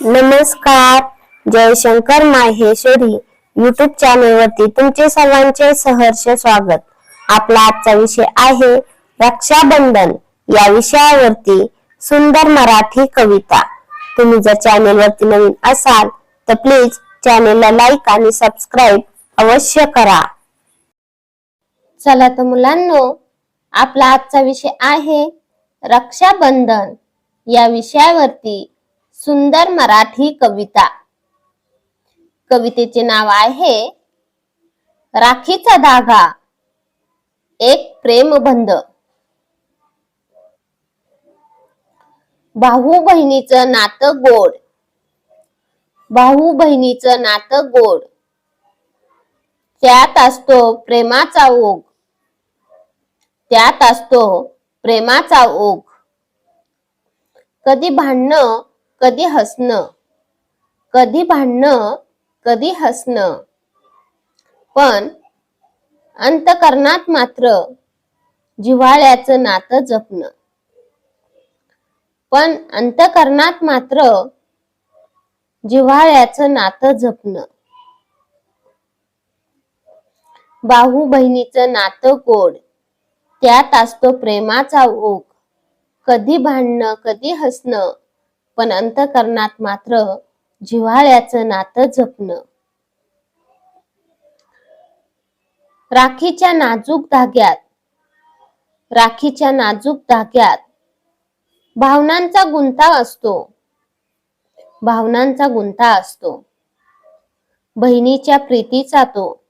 नमस्कार. Jaishankar Maheshwari YouTube channel वरती तुमचे सर्वांचे सहर्ष स्वागत. आपला आजचा विषय आहे रक्षाबंधन. या विषयावरती सुंदर मराठी कविता. तुम्ही जर चॅनल वरती नवीन असाल तर प्लीज चॅनेलला लाईक आणि सबस्क्राईब अवश्य करा. चला तर मुलांनो आपला आजचा विषय आहे रक्षाबंधन. या विषयावरती सुंदर मराठी कविता. कवितेचे नाव आहे राखीचा धागा एक प्रेमबंध. भाऊ बहिणीचं नातं गोड. भाऊ बहिणीचं नातं गोड. त्यात असतो प्रेमाचा ओघ. त्यात असतो प्रेमाचा ओघ. कधी भांडणं कधी हसणं? कधी भांडणं? कधी हसणं? पण अंतकरणात मात्र जिव्हाळ्याचं नातं जपणं. पण अंतकरणात मात्र जिव्हाळ्याचं नातं जपणं. भाऊ बहिणीचं नातं गोड त्यात असतो प्रेमाचा ओघ. कधी भांडणं? कधी हसणं? पण अंतकरणात मात्र जिव्हाळ्याचं नातं जपणं. राखीच्या नाजूक धाग्यात राखीच्या नाजूक धाग्यात भावनांचा गुंता असतो. भावनांचा गुंता असतो. बहिणीच्या प्रीतीचा तो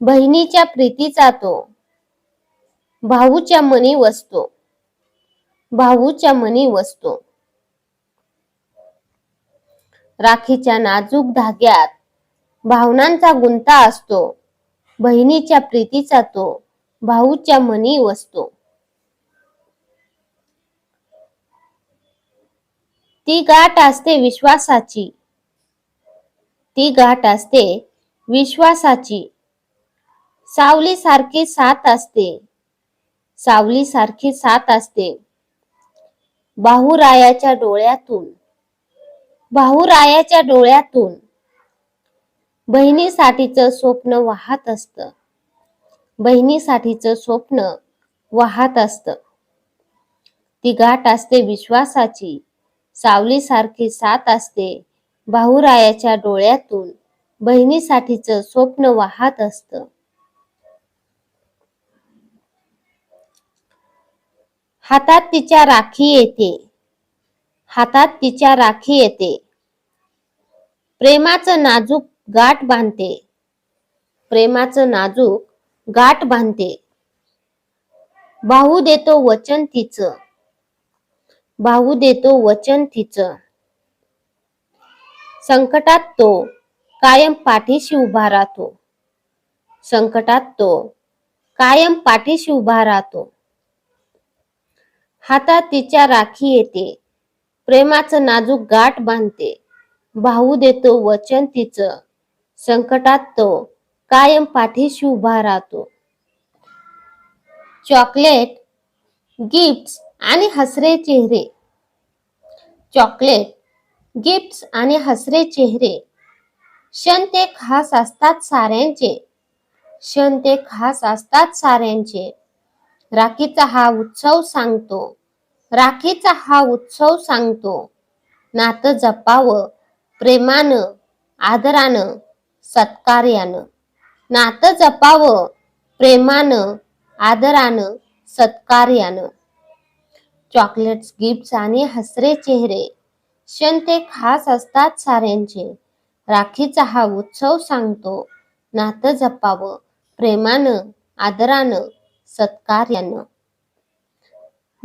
बहिणीच्या प्रीतीचा तो भाऊच्या मनी वसतो. भाऊच्या मनी वसतो. राखीच्या नाजूक धाग्यात. भावनांचा गुंता असतो. बहिणीच्या प्रीतीचा तो. भाऊच्या मनी वसतो. ती गाठ असते विश्वासाची. ती गाठ असते विश्वासाची. सावली सारखी साथ असते. सावली सारखी साथ असते. बाहुरायाच्या डोळ्यातून. भाऊरायाच्या डोळ्यातून बहिणीसाठीचं स्वप्न वाहत असत. बहिणीसाठीचं स्वप्न वाहत असत. ती गाठ असते विश्वासाची सावलीसारखी साथ असते. भाऊरायाच्या डोळ्यातून बहिणीसाठीचं स्वप्न वाहत असतं. हातात तिच्या राखी येते. हातात तिच्या राखी येते. प्रेमाचं नाजूक गाठ बांधते. प्रेमाचं नाजूक गाठ बांधते. भाऊ देतो वचन तिचं. भाऊ देतो वचन तिचं. संकटात तो कायम पाठीशी उभा राहतो. संकटात तो कायम पाठीशी उभा राहतो. हातात तिच्या राखी येते. प्रेमाचं नाजूक गाठ बांधते. भाऊ देतो वचन तिचं. संकटात तो कायम पाठीशी उभा राहतो. चॉकलेट गिफ्ट्स आणि हसरे चेहरे. चॉकलेट गिफ्ट्स आणि हसरे चेहरे. क्षण ते खास असतात साऱ्यांचे. क्षण ते खास असतात साऱ्यांचे. राखीचा हा उत्सव सांगतो. राखीचा हा उत्सव सांगतो. नातं जपावं प्रेमानं आदरानं सत्कार्यानं. नातं जपावं प्रेमानं आदरानं सत्कार्यानं. चॉकलेट्स गिफ्ट्स आणि हसरे चेहरे. क्षण ते खास असतात साऱ्यांचे. राखीचा हा उत्सव सांगतो. नातं जपावं प्रेमानं आदरानं सत्कार्यानं.